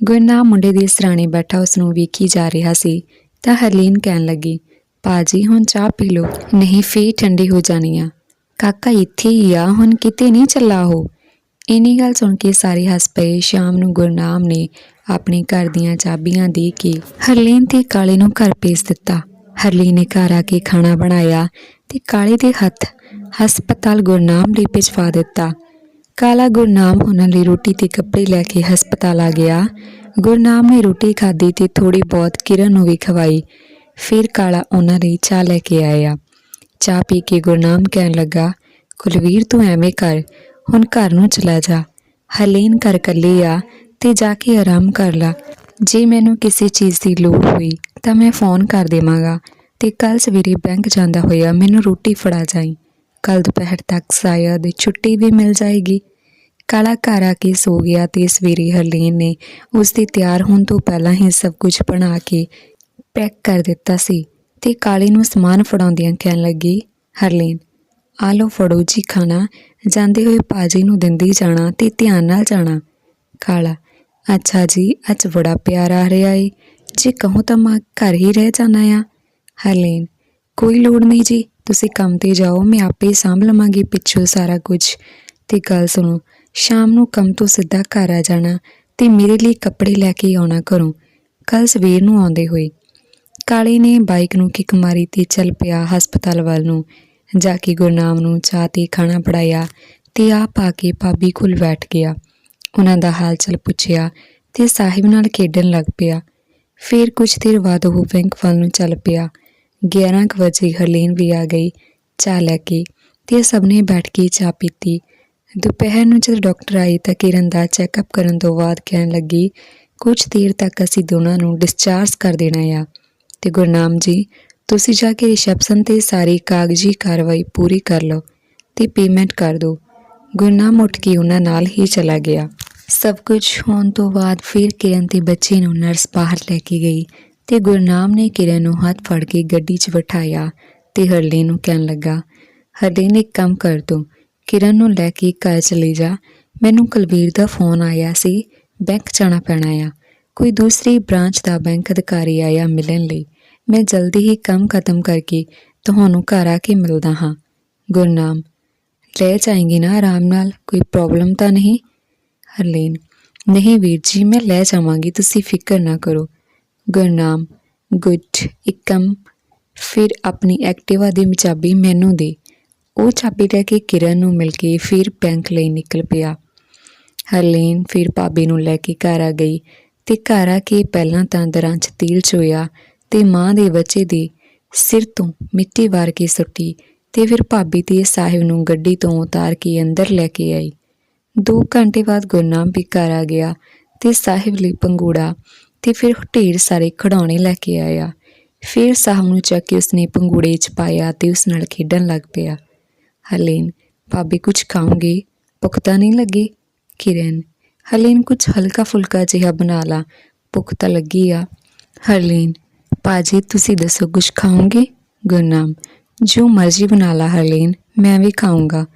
ਗੁਰਨਾਮ ਮੁੰਡੇ ਦੇ ਸਰਾਣੇ ਬੈਠਾ ਉਸ ਨੂੰ ਵੇਖੀ ਜਾ ਰਿਹਾ ਸੀ, ਤਾਂ ਹਰਲੀਨ ਕਹਿਣ ਲੱਗੀ ਪਾਜੀ ਹੁਣ ਚਾਹ ਪੀ ਲਓ, ਨਹੀਂ ਫੇਰ ਠੰਡੀ ਹੋ ਜਾਣੀ ਆ ਕਾਕਾ ਇੱਥੇ ਹੀ ਆ, ਹੁਣ ਕਿਤੇ ਨਹੀਂ ਚੱਲਾ ਉਹ। ਇਨੀ ਗੱਲ ਸੁਣ ਕੇ ਸਾਰੇ ਹੱਸ ਪਏ। ਸ਼ਾਮ ਨੂੰ ਗੁਰਨਾਮ ਨੇ ਆਪਣੇ ਘਰ ਦੀਆਂ ਚਾਬੀਆਂ ਦੇ ਕੇ ਹਰਲੀਨ ਤੇ ਕਾਲੇ ਨੂੰ ਘਰ ਭੇਜ ਦਿੱਤਾ। ਹਰਲੀਨ ਨੇ ਘਰ ਆ ਕੇ ਖਾਣਾ ਬਣਾਇਆ ਤੇ ਕਾਲੇ ਦੇ ਹੱਥ ਹਸਪਤਾਲ ਗੁਰਨਾਮ ਲਈ ਭਿਜਵਾ ਦਿੱਤਾ। ਕਾਲਾ ਗੁਰਨਾਮ ਉਹਨਾਂ ਲਈ ਰੋਟੀ ਤੇ ਕੱਪੜੇ ਲੈ ਕੇ ਹਸਪਤਾਲ ਆ ਗਿਆ। ਗੁਰਨਾਮ ਨੇ ਰੋਟੀ ਖਾਧੀ ਤੇ ਥੋੜੀ ਬਹੁਤ ਕਿਰਨ ਨੂੰ ਵੀ ਖਵਾਈ। ਫਿਰ ਕਾਲਾ ਉਹਨਾਂ ਲਈ ਚਾਹ ਲੈ ਕੇ ਆਇਆ। ਚਾਹ ਪੀ ਕੇ ਗੁਰਨਾਮ ਕਹਿਣ ਲੱਗਾ, ਕੁਲਵੀਰ, ਤੂੰ ਐਵੇਂ ਕਰ। ਹੁਣ ਘਰ ਨੂੰ ਚਲਾ ਜਾ। ਹਲੀਨ ਕਰ ਕੱਲੀ ਆ ਤੇ ਜਾ ਕੇ ਆਰਾਮ ਕਰ ਲਾ। ਜੇ ਮੈਨੂੰ ਕਿਸੇ ਚੀਜ਼ ਦੀ ਲੋੜ ਹੋਈ ਤਾਂ ਮੈਂ ਫੋਨ ਕਰ ਦੇਵਾਂਗਾ ਤੇ ਕੱਲ ਸਵੇਰੇ ਬੈਂਕ ਜਾਂਦਾ ਹੋਇਆ ਮੈਨੂੰ ਰੋਟੀ ਫੜਾ ਜਾਈ। ਕੱਲ ਦੁਪਹਿਰ ਤੱਕ ਸ਼ਾਇਦ ਛੁੱਟੀ ਵੀ ਮਿਲ ਜਾਏਗੀ। ਕਾਲਾ ਘਰ ਆ ਕੇ ਸੋ ਗਿਆ ਤੇ ਸਵੇਰੇ ਹਰਲੀਨ ਨੇ ਉਸ ਦੇ ਤਿਆਰ ਹੋਣ ਤੋਂ ਪਹਿਲਾਂ ਹੀ ਸਭ ਕੁਝ ਬਣਾ ਕੇ ਪੈਕ ਕਰ ਦਿੱਤਾ ਸੀ ਤੇ ਕਾਲੇ ਨੂੰ ਸਮਾਨ ਫੜਾਉਂਦਿਆਂ ਕਹਿਣ ਲੱਗੀ, ਹਰਲੀਨ, ਆ ਲਓ ਫੜੋ ਜੀ ਖਾਣਾ ਜਾਂਦੇ ਹੋਏ ਪਾਜੀ ਨੂੰ ਦਿੰਦੀ ਜਾਣਾ ਤੇ ਧਿਆਨ ਨਾਲ ਜਾਣਾ। ਕਾਲਾ, ਅੱਛਾ ਜੀ, ਅੱਜ ਬੜਾ ਪਿਆਰ ਆ ਰਿਹਾ ਏ। ਜੇ ਕਹੋ ਤਾਂ ਮੈਂ ਘਰ ਹੀ ਰਹਿ ਜਾਣਾ ਆ। ਹਰਲੀਨ, ਕੋਈ ਲੋੜ ਨਹੀਂ ਜੀ, ਤੁਸੀਂ ਕੰਮ ਤੇ ਜਾਓ, ਮੈਂ ਆਪੇ ਸਾਂਭ ਲਵਾਂਗੀ ਪਿੱਛੋਂ ਸਾਰਾ ਕੁਝ। ਤੇ ਗੱਲ ਸੁਣੋ, ਸ਼ਾਮ ਨੂੰ ਕੰਮ ਤੋਂ ਸਿੱਧਾ ਘਰ ਆ ਜਾਣਾ ਤੇ ਮੇਰੇ ਲਈ ਕੱਪੜੇ ਲੈ ਕੇ ਆਉਣਾ ਘਰੋਂ। ਕੱਲ ਸਵੇਰ ਨੂੰ ਆਉਂਦੇ ਹੋਏ ਕਾਲੇ ਨੇ ਬਾਈਕ ਨੂੰ ਕਿੱਕ ਮਾਰੀ ਤੇ ਚੱਲ ਪਿਆ ਹਸਪਤਾਲ ਵੱਲ ਨੂੰ। ਜਾ ਕੇ ਗੁਰਨਾਮ ਨੂੰ ਚਾਹ ਤੇ ਖਾਣਾ ਫੜਾਇਆ ਤੇ ਆਪ ਆ ਕੇ ਭਾਬੀ ਕੋਲ ਬੈਠ ਗਿਆ। ਉਹਨਾਂ ਦਾ ਹਾਲ ਚਾਲ ਪੁੱਛਿਆ ਤੇ ਸਾਹਿਬ ਨਾਲ ਖੇਡਣ ਲੱਗ ਪਿਆ। ਫਿਰ ਕੁਝ ਦੇਰ ਬਾਅਦ ਉਹ ਬੈਂਕ ਵੱਲ ਨੂੰ ਚੱਲ ਪਿਆ। 11 ਕੁ ਵਜੇ ਹਰਲੀਨ ਵੀ ਆ ਗਈ ਚਾਹ ਲੈ ਕੇ ਤੇ ਸਭ ਨੇ ਬੈਠ ਕੇ ਚਾਹ ਪੀਤੀ। ਦੁਪਹਿਰ ਨੂੰ ਜਦ ਡਾਕਟਰ ਆਈ ਤਾਂ ਕਿਰਨ ਦਾ ਚੈੱਕਅਪ ਕਰਨ ਤੋਂ ਬਾਅਦ ਕਹਿਣ ਲੱਗੀ ਕੁਝ ਦੇਰ ਤੱਕ ਅਸੀਂ ਦੋਨਾਂ ਨੂੰ ਡਿਸਚਾਰਜ ਕਰ ਦੇਣਾ ਆ। ਤੇ ਗੁਰਨਾਮ ਜੀ ਤੁਸੀਂ ਜਾ ਕੇ ਰਿਸੈਪਸ਼ਨ ਤੇ ਸਾਰੀ ਕਾਗਜ਼ੀ ਕਾਰਵਾਈ ਪੂਰੀ ਕਰ ਲਓ ਤੇ ਪੇਮੈਂਟ ਕਰ ਦਿਓ। ਗੁਰਨਾਮ ਉੱਠ ਕੇ ਉਹਨਾਂ ਨਾਲ ਹੀ ਚਲਾ ਗਿਆ। ਸਭ ਕੁਝ ਹੋਣ ਤੋਂ ਬਾਅਦ ਫਿਰ ਕਿਰਨ ਤੇ ਬੱਚੇ ਨੂੰ ਨਰਸ ਬਾਹਰ ਲੈ ਕੇ ਗਈ ਤੇ ਗੁਰਨਾਮ ਨੇ ਕਿਰਨ ਨੂੰ ਹੱਥ ਫੜ ਕੇ ਗੱਡੀ 'ਚ ਬਿਠਾਇਆ ਤੇ ਹਰਲੀਨ ਨੂੰ ਕਹਿਣ ਲੱਗਾ ਹਰਲੀਨ ਇੱਕ ਕੰਮ ਕਰ ਤੂੰ ਕਿਰਨ ਨੂੰ ਲੈ ਕੇ ਘਰ ਚਲੀ ਜਾ। ਮੈਨੂੰ ਕੁਲਵੀਰ ਦਾ ਫੋਨ ਆਇਆ ਸੀ। ਬੈਂਕ ਜਾਣਾ ਪੈਣਾ ਆ। ਕੋਈ ਦੂਸਰੀ ਬ੍ਰਾਂਚ ਦਾ ਬੈਂਕ ਅਧਿਕਾਰੀ ਆਇਆ ਮਿਲਣ ਲਈ। ਮੈਂ ਜਲਦੀ ਹੀ ਕੰਮ ਖਤਮ ਕਰਕੇ ਤੁਹਾਨੂੰ ਘਰ ਆ ਕੇ ਮਿਲਦਾ ਹਾਂ। ਗੁਰਨਾਮ, ਲੈ ਜਾਏਂਗੀ ਨਾ ਆਰਾਮ ਨਾਲ, ਕੋਈ ਪ੍ਰੋਬਲਮ ਤਾਂ ਨਹੀਂ? ਹਰਲੀਨ, ਨਹੀਂ ਵੀਰ ਜੀ, ਮੈਂ ਲੈ ਜਾਵਾਂਗੀ, ਤੁਸੀਂ ਫਿਕਰ ਨਾ ਕਰੋ। ਗੁਰਨਾਮ, ਗੁੱਡ, ਇੱਕ ਫਿਰ ਆਪਣੀ ਐਕਟਿਵਾ ਦੀ ਚਾਬੀ ਮੈਨੂੰ ਦੇ। ਉਹ ਚਾਬੀ ਲੈ ਕੇ ਕਿਰਨ ਨੂੰ ਮਿਲ ਕੇ ਫਿਰ ਬੈਂਕ ਲਈ ਨਿਕਲ ਪਿਆ। ਹਰਲੀਨ ਫਿਰ ਭਾਬੀ ਨੂੰ ਲੈ ਕੇ ਘਰ ਆ ਗਈ ਤੇ ਘਰ ਆ ਕੇ ਪਹਿਲਾਂ ਤਾਂ ਦਰਾਂ 'ਚ ਤੀਲ ਚੋਇਆ ਤੇ ਮਾਂ ਦੇ ਬੱਚੇ ਦੇ ਸਿਰ ਤੋਂ ਮਿੱਟੀ ਵਾਰ ਕੇ ਸੁੱਟੀ ਤੇ ਫਿਰ ਭਾਬੀ ਤੇ ਸਾਹਿਬ ਨੂੰ ਗੱਡੀ ਤੋਂ ਉਤਾਰ ਕੇ ਅੰਦਰ ਲੈ ਕੇ ਆਈ। 2 ਘੰਟੇ ਬਾਅਦ ਗੁਰਨਾਮ ਵੀ ਘਰ ਆ ਗਿਆ ਤੇ ਸਾਹਿਬ ਲਈ ਪੰਗੂੜਾ ਤੇ ਫਿਰ ਢੇਰ ਸਾਰੇ ਖਿਡੌਣੇ ਲੈ ਕੇ ਆਇਆ। ਫਿਰ ਸਾਹਿਬ ਨੂੰ ਚੱਕ ਕੇ ਉਸਨੇ ਪੰਗੂੜੇ 'ਚ ਪਾਇਆ ਤੇ ਉਸ ਨਾਲ ਖੇਡਣ ਲੱਗ ਪਿਆ। ਹਲੀਨ ਭਾਬੀ ਕੁਝ ਖਾਓਗੇ? ਭੁੱਖ ਨਹੀਂ ਲੱਗੀ? ਕਿਰਨ ਹਲੇਨ ਕੁਝ ਹਲਕਾ ਫੁਲਕਾ ਜਿਹਾ ਬਣਾ ਲਾ। ਭੁੱਖ ਤਾਂ ਲੱਗੀ ਆ। ਹਰਲੀਨ ਪਾਜੀ, ਤੁਸੀਂ ਦੱਸੋ ਕੁਝ ਖਾਓਗੇ? ਗੁਰਨਾਮ, ਜੋ ਮਰਜ਼ੀ ਬਣਾ ਲਾ, ਹਰਲੀਨ, ਮੈਂ ਵੀ ਖਾਊਂਗਾ।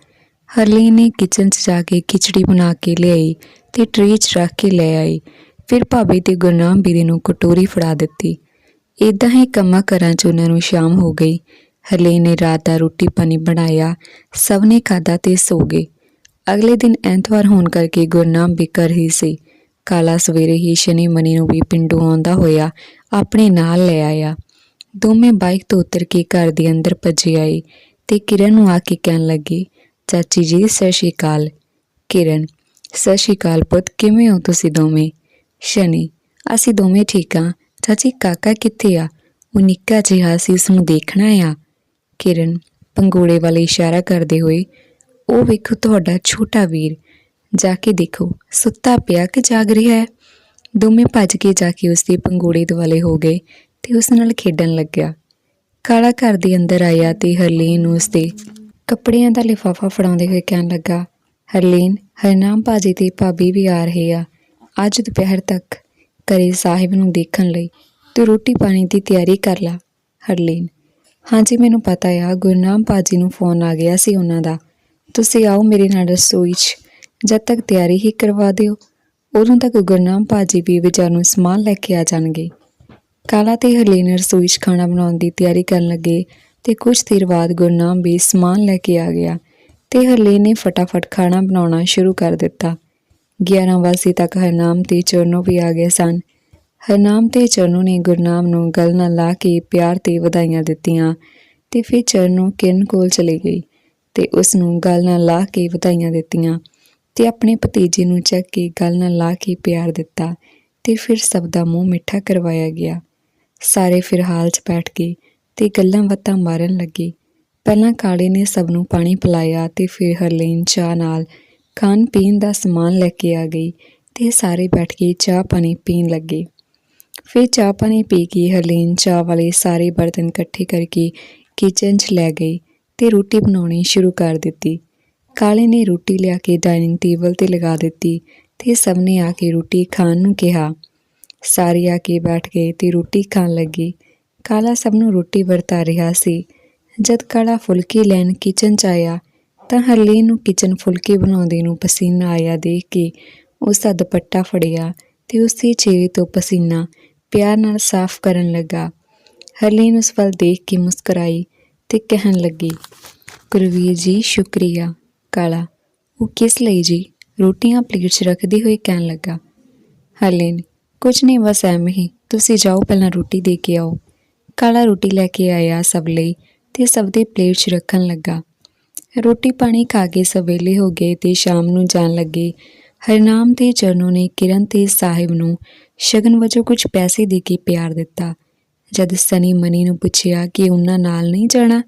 ਹਰਲੀਨ ਨੇ ਕਿਚਨ 'ਚ ਜਾ ਕੇ ਖਿਚੜੀ ਬਣਾ ਕੇ ਲਿਆਈ ਤੇ ਟ੍ਰੇ 'ਚ ਰੱਖ ਕੇ ਲੈ ਆਈ। ਫਿਰ ਭਾਬੀ ਤੇ ਗੁਰਨਾਮ ਵੀਰੇ ਨੂੰ ਕਟੋਰੀ ਫੜਾ ਦਿੱਤੀ। ਇਦਾਂ ਹੀ ਕੰਮਾਂ ਕਰਾਂ 'ਚ ਉਹਨਾਂ ਨੂੰ ਸ਼ਾਮ ਹੋ ਗਈ। ਹਰਲੀਨ ਨੇ ਰਾਤ ਦਾ ਰੋਟੀ ਪਾਣੀ ਬਣਾਇਆ, ਸਭ ਨੇ ਖਾਧਾ ਤੇ ਸੋ ਗਏ। ਅਗਲੇ ਦਿਨ ਐਤਵਾਰ ਹੋਣ ਕਰਕੇ ਗੁਰਨਾਮ ਵੀ ਕਰ ਹੀ ਸੀ। ਕਾਲਾ ਸਵੇਰੇ ਹੀ ਸ਼ਨੀ ਮਨੀ ਨੂੰ ਵੀ ਪਿੰਡੂ ਆਉਂਦਾ ਹੋਇਆ ਆਪਣੇ ਨਾਲ ਲੈ ਆਇਆ। ਦੋਵੇਂ ਬਾਈਕ ਤੋਂ ਉਤਰ ਕੇ ਘਰ ਦੇ ਅੰਦਰ ਭੱਜੇ ਆਏ ਤੇ ਕਿਰਨ ਨੂੰ ਆ ਕੇ ਕਹਿਣ ਲੱਗੇ, ਚਾਚੀ ਜੀ, ਸਤਿ ਸ਼੍ਰੀ ਅਕਾਲ। ਕਿਰਨ, ਸਤਿ ਸ਼੍ਰੀ ਅਕਾਲ ਪੁੱਤ, ਕਿਵੇਂ ਹੋ ਤੁਸੀਂ ਦੋਵੇਂ? ਸ਼ਨੀ, ਅਸੀਂ ਦੋਵੇਂ ਠੀਕ ਹਾਂ। ਚਾਚੀ, ਕਾਕਾ ਕਿੱਥੇ ਆ? ਉਹ ਨਿੱਕਾ ਜਿਹਾ ਸੀ ਉਸ ਨੂੰ ਦੇਖਣਾ ਆ। ਕਿਰਨ ਪੰਗੂੜੇ ਵਾਲੇ ਇਸ਼ਾਰਾ ਕਰਦੇ ਹੋਏ, ਉਹ ਵੇਖੋ ਤੁਹਾਡਾ ਛੋਟਾ ਵੀਰ ਜਾ ਕੇ ਦੇਖੋ। ਸੁੱਤਾ ਪਿਆ ਕਿ ਜਾਗ ਰਿਹਾ ਹੈ? ਦੋਵੇਂ ਭੱਜ ਕੇ ਜਾ ਕੇ ਉਸ ਦੇ ਪੰਗੋੜੇ ਦੁਆਲੇ ਹੋ ਗਏ ਤੇ ਉਸ ਨਾਲ ਖੇਡਣ ਲੱਗਿਆ। ਕਾਲਾ ਘਰ ਦੇ ਅੰਦਰ ਆਇਆ ਤੇ ਹਰਲੀਨ ਨੂੰ ਉਸ ਦੇ ਕੱਪੜਿਆਂ ਦਾ ਲਿਫਾਫਾ ਫੜਾਉਂਦੇ ਹੋਏ ਕਹਿਣ ਲੱਗਾ, ਹਰਲੀਨ, ਹਰਨਾਮ ਭਾਜੀ ਤੇ ਭਾਬੀ ਵੀ ਆ ਰਹੇ ਆ। ਅੱਜ ਦੁਪਹਿਰ ਤੱਕ ਕਰੇ ਸਾਹਿਬ ਨੂੰ ਦੇਖਣ ਲਈ। ਤੂੰ ਰੋਟੀ ਪਾਣੀ ਦੀ ਤਿਆਰੀ ਕਰ ਲਾ, ਹਰਲੀਨ। ਹਾਂਜੀ ਮੈਨੂੰ ਪਤਾ ਆ, ਗੁਰਨਾਮ ਭਾਜੀ ਨੂੰ ਫੋਨ ਆ ਗਿਆ ਸੀ ਉਹਨਾਂ ਦਾ। ਤੁਸੀਂ ਆਓ ਮੇਰੇ ਨਾਲ ਰਸੋਈ 'ਚ। ਜਦ ਤੱਕ ਤਿਆਰੀ ਹੀ ਕਰਵਾ ਦਿਓ, ਉਦੋਂ ਤੱਕ ਗੁਰਨਾਮ ਭਾਜੀ ਵੀ ਵਿਚਾਰ ਨੂੰ ਸਮਾਨ ਲੈ ਕੇ ਆ ਜਾਣਗੇ। ਕਾਲਾ ਤੇ ਹਰਲੀਨ ਰਸੋਈ 'ਚ ਖਾਣਾ ਬਣਾਉਣ ਦੀ ਤਿਆਰੀ ਕਰਨ ਲੱਗੇ ਤੇ ਕੁਝ ਦੇਰ ਬਾਅਦ ਗੁਰਨਾਮ ਵੀ ਸਮਾਨ ਲੈ ਕੇ ਆ ਗਿਆ ਤੇ ਹਰਲੀਨ ਨੇ ਫਟਾਫਟ ਖਾਣਾ ਬਣਾਉਣਾ ਸ਼ੁਰੂ ਕਰ ਦਿੱਤਾ। 11 ਵਜੇ ਤੱਕ ਹਰਨਾਮ ਤੇ ਚਰਨੋ ਵੀ ਆ ਗਏ ਸਨ। ਹਰਨਾਮ ਤੇ ਚਰਨੋ ਨੇ ਗੁਰਨਾਮ ਨੂੰ ਗਲ ਨਾਲ ਲਾ ਕੇ ਪਿਆਰ ਤੇ ਵਧਾਈਆਂ ਦਿੱਤੀਆਂ ਤੇ ਫਿਰ ਚਰਨੋ ਕਿਰਨ ਕੋਲ ਚਲੀ ਗਈ ਤੇ ਉਸ ਨੂੰ ਗਲ ਨਾਲ ਲਾ ਕੇ ਵਧਾਈਆਂ ਦਿੱਤੀਆਂ। ਤੇ ਆਪਣੇ ਭਤੀਜੇ ਨੂੰ ਚੱਕ ਕੇ ਗਲ ਨਾਲ ਲਾ ਕੇ ਪਿਆਰ ਦਿੱਤਾ ਤੇ ਫਿਰ ਸਭ ਦਾ ਮੂੰਹ ਮਿੱਠਾ ਕਰਵਾਇਆ ਗਿਆ। ਸਾਰੇ ਫਿਰ ਹਾਲ 'ਚ ਬੈਠ ਕੇ ਤੇ ਗੱਲਾਂ ਬਾਤਾਂ ਮਾਰਨ ਲੱਗੇ। ਪਹਿਲਾਂ ਕਾਲੇ ਨੇ ਸਭ ਨੂੰ ਪਾਣੀ ਪਿਲਾਇਆ ਤੇ ਫਿਰ ਹਰਲੀਨ ਚਾਹ ਨਾਲ ਖਾਣ ਪੀਣ ਦਾ ਸਮਾਨ ਲੈ ਕੇ ਆ ਗਈ ਤੇ ਸਾਰੇ ਬੈਠ ਕੇ ਚਾਹ ਪਾਣੀ ਪੀਣ ਲੱਗੇ। ਫਿਰ ਚਾਹ ਪਾਣੀ ਪੀ ਕੇ ਹਰਲੀਨ ਚਾਹ ਵਾਲੇ ਸਾਰੇ ਬਰਤਨ ਇਕੱਠੇ ਕਰਕੇ ਕਿਚਨ 'ਚ ਲੈ ਗਈ ਤੇ ਰੋਟੀ ਬਣਾਉਣੀ ਸ਼ੁਰੂ ਕਰ ਦਿੱਤੀ। ਕਾਲੇ ਨੇ ਰੋਟੀ ਲਿਆ ਕੇ ਡਾਈਨਿੰਗ ਟੇਬਲ ਤੇ ਲਗਾ ਦਿੱਤੀ ਤੇ ਸਭ ਨੇ ਆ ਕੇ ਰੋਟੀ ਖਾਣ ਨੂੰ ਕਿਹਾ। ਸਾਰੇ ਆ ਕੇ ਬੈਠ ਗਏ ਤੇ ਰੋਟੀ ਖਾਣ ਲੱਗੇ। ਕਾਲਾ ਸਭ ਨੂੰ ਰੋਟੀ ਵਰਤਾ ਰਿਹਾ ਸੀ। ਜਦ ਕਾਲਾ ਫੁਲਕੇ ਲੈਣ ਕਿਚਨ 'ਚ ਆਇਆ, ਤਾਂ ਹਰਲੀਨ ਨੂੰ ਕਿਚਨ ਫੁਲਕੇ ਬਣਾਉਂਦੇ ਨੂੰ ਪਸੀਨਾ ਆਇਆ ਦੇਖ ਕੇ। ਉਸ ਦਾ ਦੁਪੱਟਾ ਫੜਿਆ ਤੇ ਉਸ ਦੇ ਚਿਹਰੇ ਤੋਂ ਪਸੀਨਾ ਪਿਆਰ ਨਾਲ ਸਾਫ਼ ਕਰਨ ਲੱਗਾ। ਹਰਲੀਨ ਉਸ ਵੱਲ ਦੇਖ ਕੇ ਮੁਸਕਰਾਈ ਤੇ ਕਹਿਣ ਲੱਗੀ, ਗੁਰਵੀਰ ਜੀ, ਸ਼ੁਕਰੀਆ। ਕਾਲਾ। ਉਹ ਕਿਸ ਲਈ ਜੀ? ਰੋਟੀਆਂ ਪਲੇਟ 'ਚ ਰੱਖਦੇ ਹੋਏ ਕਹਿਣ ਲੱਗਾ। ਹਲੇ ਹਰਲੀਨ ਕੁਝ ਨਹੀਂ, ਬਸ ਐਵੇਂ ਹੀ। ਤੁਸੀਂ ਜਾਓ, ਪਹਿਲਾਂ ਰੋਟੀ ਦੇ ਕੇ ਆਓ। ਕਾਲਾ ਰੋਟੀ ਲੈ ਕੇ ਆਇਆ ਸਭ ਲਈ ਤੇ ਸਭ ਦੇ ਪਲੇਟ 'ਚ ਰੱਖਣ ਲੱਗਾ। ਰੋਟੀ ਪਾਣੀ ਖਾ ਕੇ ਸਵੇਲੇ ਹੋ ਗਏ ਤੇ ਸ਼ਾਮ ਨੂੰ ਜਾਣ ਲੱਗੇ। ਹਰਨਾਮ ਤੇ ਚਰਨੋ ਨੇ ਕਿਰਨ ਤੇ ਸਾਹਿਬ ਨੂੰ ਸ਼ਗਨ ਵਜੋਂ ਕੁਝ ਪੈਸੇ ਦੇ ਕੇ ਪਿਆਰ ਦਿੱਤਾ। ਜਦ ਸਨੀ ਮਨੀ ਨੂੰ ਪੁੱਛਿਆ ਕਿ ਉਹਨਾਂ ਨਾਲ ਨਹੀਂ ਜਾਣਾ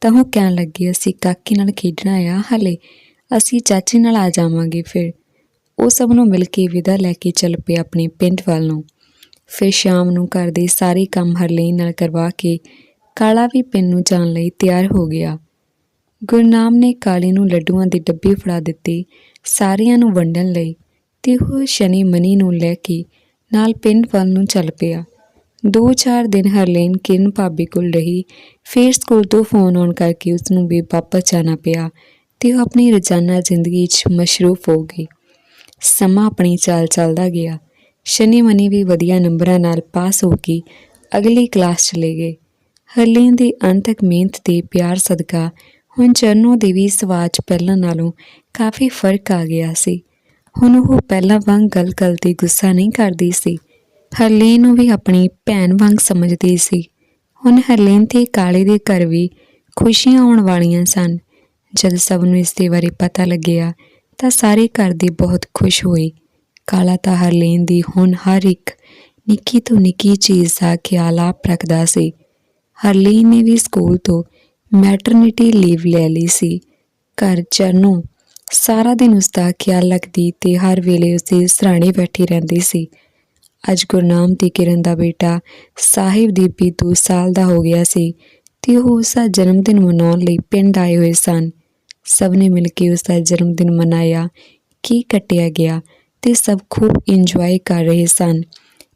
ਤਾਂ ਉਹ ਕਹਿਣ ਲੱਗੇ, ਅਸੀਂ ਕਾਕੀ ਨਾਲ ਖੇਡਣਾ ਆ, ਹਲੇ ਅਸੀਂ ਚਾਚੇ ਨਾਲ ਆ ਜਾਵਾਂਗੇ ਫਿਰ। ਉਹ ਸਭ ਨੂੰ ਮਿਲ ਕੇ ਵਿਦਾ ਲੈ ਕੇ ਚੱਲ ਪਏ ਆਪਣੇ ਪਿੰਡ ਵੱਲ ਨੂੰ। ਫਿਰ ਸ਼ਾਮ ਨੂੰ ਘਰ ਦੇ ਸਾਰੇ ਕੰਮ ਹਰਲੀਨ ਨਾਲ ਕਰਵਾ ਕੇ ਕਾਲਾ ਵੀ ਪਿੰਡ ਨੂੰ ਜਾਣ ਲਈ ਤਿਆਰ ਹੋ ਗਿਆ। ਗੁਰਨਾਮ ਨੇ ਕਾਲੇ ਨੂੰ ਲੱਡੂਆਂ ਦੇ ਡੱਬੇ ਫੜਾ ਦਿੱਤੇ, ਸਾਰਿਆਂ ਨੂੰ ਵੰਡਣ ਲਈ ਤੇ ਉਹ ਸ਼ਨੀ ਮਨੀ ਨੂੰ ਲੈ ਕੇ ਨਾਲ ਪਿੰਡ ਵੱਲ ਨੂੰ ਚੱਲ ਪਿਆ। ਦੋ ਚਾਰ ਦਿਨ ਹਰਲੀਨ ਕਿਰਨ ਭਾਬੀ ਕੋਲ ਰਹੀ। ਫਿਰ ਸਕੂਲ ਤੋਂ ਫੋਨ ਆਉਣ ਕਰਕੇ ਉਸ ਨੂੰ ਵੀ ਵਾਪਸ ਜਾਣਾ ਪਿਆ ਤੇ ਉਹ ਆਪਣੀ ਰੋਜ਼ਾਨਾ ਜ਼ਿੰਦਗੀ 'ਚ ਮਸ਼ਰੂਫ ਹੋ ਗਈ। ਸਮਾਂ ਆਪਣੀ ਚਾਲ ਚੱਲਦਾ ਗਿਆ। ਸ਼ਨੀ ਮਨੀ ਵੀ ਵਧੀਆ ਨੰਬਰਾਂ ਨਾਲ ਪਾਸ ਹੋ ਕੇ ਅਗਲੀ ਕਲਾਸ ਚਲੇ ਗਏ। ਹਰਲੀਨ ਦੀ ਅੰਤਕ ਮਿਹਨਤ ਤੇ ਪਿਆਰ ਸਦਕਾ ਹੁਣ ਚਰਨੋ ਦੇ ਵੀ ਸੁਭਾਅ 'ਚ ਪਹਿਲਾਂ ਨਾਲੋਂ ਕਾਫੀ ਫ਼ਰਕ ਆ ਗਿਆ ਸੀ। ਹੁਣ ਉਹ ਪਹਿਲਾਂ ਵਾਂਗ ਗੱਲ-ਗੱਲ ਤੇ ਗੁੱਸਾ ਨਹੀਂ ਕਰਦੀ ਸੀ। ਹਰਲੀਨ ਨੂੰ ਵੀ ਆਪਣੀ ਭੈਣ ਵਾਂਗ ਸਮਝਦੀ ਸੀ। ਹੁਣ ਹਰਲੀਨ ਤੇ ਕਾਲੇ ਦੇ ਘਰ ਵੀ ਖੁਸ਼ੀਆਂ ਆਉਣ ਵਾਲੀਆਂ ਸਨ। ਜਦ ਸਭ ਨੂੰ ਇਸ ਦੇ ਬਾਰੇ ਪਤਾ ਲੱਗਿਆ, ਤਾਂ ਸਾਰੇ ਘਰ ਦੇ ਬਹੁਤ ਖੁਸ਼ ਹੋਏ ਕਾਲਾ ਤਾਂ ਹਰਲੀਨ ਦੀ ਹੁਣ ਹਰ ਇੱਕ ਨਿੱਕੀ ਤੋਂ ਨਿੱਕੀ ਚੀਜ਼ ਦਾ ਖਿਆਲ ਆਪ ਰੱਖਦਾ ਸੀ। ਹਰਲੀਨ ਨੇ ਵੀ ਸਕੂਲ ਤੋਂ ਮੈਟਰਨਿਟੀ ਲੀਵ ਲੈ ਲਈ ਸੀ। ਘਰ ਚਰਨੂ ਸਾਰਾ ਦਿਨ ਉਸ ਦਾ ਖਿਆਲ ਰੱਖਦੀ ਤੇ ਹਰ ਵੇਲੇ ਉਸ ਦੇ ਸਰਾਣੇ ਬੈਠੀ ਰਹਿੰਦੀ ਸੀ। ਅੱਜ ਗੁਰਨਾਮ ਤੇ ਕਿਰਨ ਦਾ ਬੇਟਾ ਸਾਹਿਬ ਦੀ ਵੀ ਦੋ ਸਾਲ ਦਾ ਹੋ ਗਿਆ ਸੀ ਤੇ ਉਹ ਉਸ ਦਾ ਜਨਮ ਦਿਨ ਮਨਾਉਣ ਲਈ ਪਿੰਡ ਆਏ ਹੋਏ ਸਨ। ਸਭ ਨੇ ਮਿਲ ਕੇ ਉਸ ਦਾ ਜਨਮ ਦਿਨ ਮਨਾਇਆ, ਕੀ ਕੱਟਿਆ ਗਿਆ ਤੇ ਸਭ ਖੂਬ ਇੰਜੋਏ ਕਰ ਰਹੇ ਸਨ।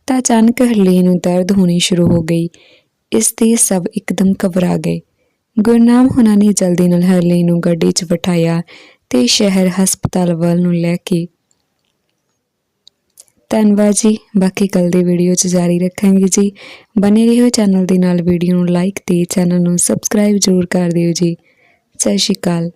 ਤਾਂ ਅਚਾਨਕ ਹਰਲੀਨ ਨੂੰ ਦਰਦ ਹੋਣੀ ਸ਼ੁਰੂ ਹੋ ਗਈ। ਇਸ ਤੇ ਸਭ ਇੱਕਦਮ ਘਬਰਾ ਗਏ। ਗੁਰਨਾਮ ਹੁਣਾਂ ਨੇ ਜਲਦੀ ਨਾਲ ਹਰਲੀਨ ਨੂੰ ਗੱਡੀ 'ਚ ਬਿਠਾਇਆ ਤੇ ਸ਼ਹਿਰ ਹਸਪਤਾਲ ਵੱਲ ਨੂੰ ਲੈ ਕੇ ਧੰਨਵਾਦ ਜੀ। ਬਾਕੀ ਕੱਲ ਦੀ ਵੀਡੀਓ 'ਚ ਜਾਰੀ ਰੱਖਾਂਗੇ ਜੀ। ਬਨੇ ਰਹੋ ਚੈਨਲ ਦੇ ਨਾਲ ਵੀਡੀਓ ਨੂੰ ਲਾਈਕ ਤੇ ਚੈਨਲ ਨੂੰ ਸਬਸਕ੍ਰਾਈਬ ਜ਼ਰੂਰ ਕਰ ਦਿਓ ਜੀ। ਸਤਿ ਸ਼੍ਰੀ ਅਕਾਲ।